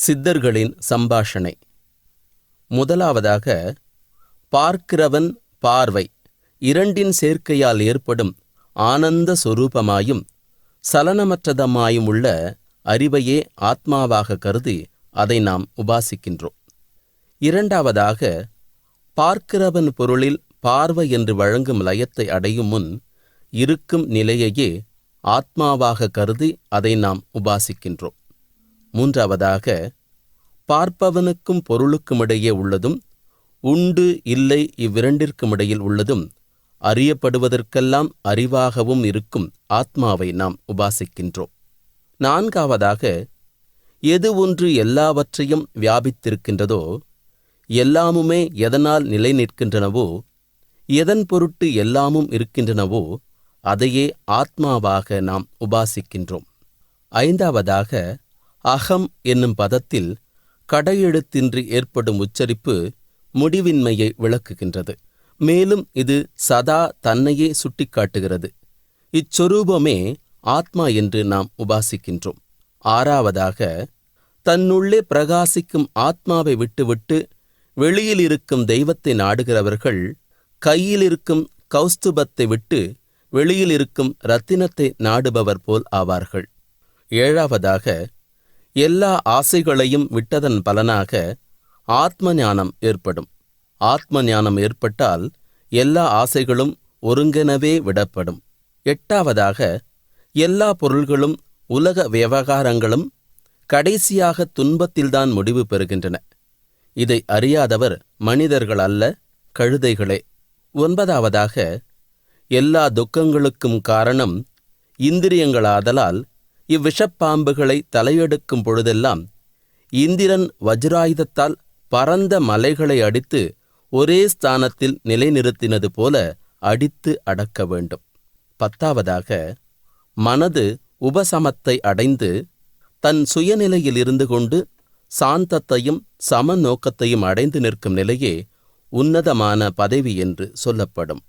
சித்தர்களின் சம்பாஷணை. முதலாவதாக பார்க்கிறவன் பார்வை இரண்டின் சேர்க்கையால் ஏற்படும் ஆனந்த சொரூபமாயும் சலனமற்றதமாயும் உள்ள அறிவையே ஆத்மாவாக கருதி அதை நாம் உபாசிக்கின்றோம். இரண்டாவதாக பார்க்கிறவன் பொருளில் பார்வை என்று வழங்கும் லயத்தை அடையும் முன் இருக்கும் நிலையையே ஆத்மாவாக கருதி அதை நாம் உபாசிக்கின்றோம். மூன்றாவதாக பார்ப்பவனுக்கும் பொருளுக்குமிடையே உள்ளதும் உண்டு இல்லை இவ்விரண்டிற்கும் இடையில் உள்ளதும் அறியப்படுவதற்கெல்லாம் அறிவாகவும் இருக்கும் ஆத்மாவை நாம் உபாசிக்கின்றோம். நான்காவதாக எது ஒன்று எல்லாவற்றையும் வியாபித்திருக்கின்றதோ எல்லாமுமே எதனால் நிலை நிற்கின்றனவோ எதன் பொருட்டு எல்லாமும் இருக்கின்றனவோ அதையே ஆத்மாவாக நாம் உபாசிக்கின்றோம். ஐந்தாவதாக அகம் என்னும் பதத்தில் கடையெழுத்தின்றி ஏற்படும் உச்சரிப்பு முடிவின்மையை விளக்குகின்றது. மேலும் இது சதா தன்னையே சுட்டிக்காட்டுகிறது. இச்சொரூபமே ஆத்மா என்று நாம் உபாசிக்கின்றோம். ஆறாவதாக தன்னுள்ளே பிரகாசிக்கும் ஆத்மாவை விட்டுவிட்டு வெளியில் இருக்கும் தெய்வத்தை நாடுகிறவர்கள் கையில் இருக்கும் கௌஸ்துபத்தை விட்டு வெளியில் இருக்கும் ரத்தினத்தை நாடுபவர் போல் ஆவார்கள். ஏழாவதாக எல்லா ஆசைகளையும் விட்டதன் பலனாக ஆத்ம ஞானம் ஏற்படும். ஆத்ம ஞானம் ஏற்பட்டால் எல்லா ஆசைகளும் ஒருங்கெனவே விடப்படும். எட்டாவதாக எல்லா பொருள்களும் உலக விவகாரங்களும் கடைசியாக துன்பத்தில்தான் முடிவு பெறுகின்றன. இதை அறியாதவர் மனிதர்கள் அல்ல கழுதைகளே. ஒன்பதாவதாக எல்லா துக்கங்களுக்கும் காரணம் இந்திரியங்களாதலால் இவ்விஷப்பாம்புகளை தலையெடுக்கும் பொழுதெல்லாம் இந்திரன் வஜ்ராயுதத்தால் பரந்த மலைகளை அடித்து ஒரே ஸ்தானத்தில் நிலைநிறுத்தினது போல அடித்து அடக்க வேண்டும். பத்தாவதாக மனது உபசமத்தை அடைந்து தன் சுயநிலையில் இருந்து கொண்டு சாந்தத்தையும் சமநோக்கத்தையும் அடைந்து நிற்கும் நிலையே உன்னதமான பதவி என்று சொல்லப்படும்.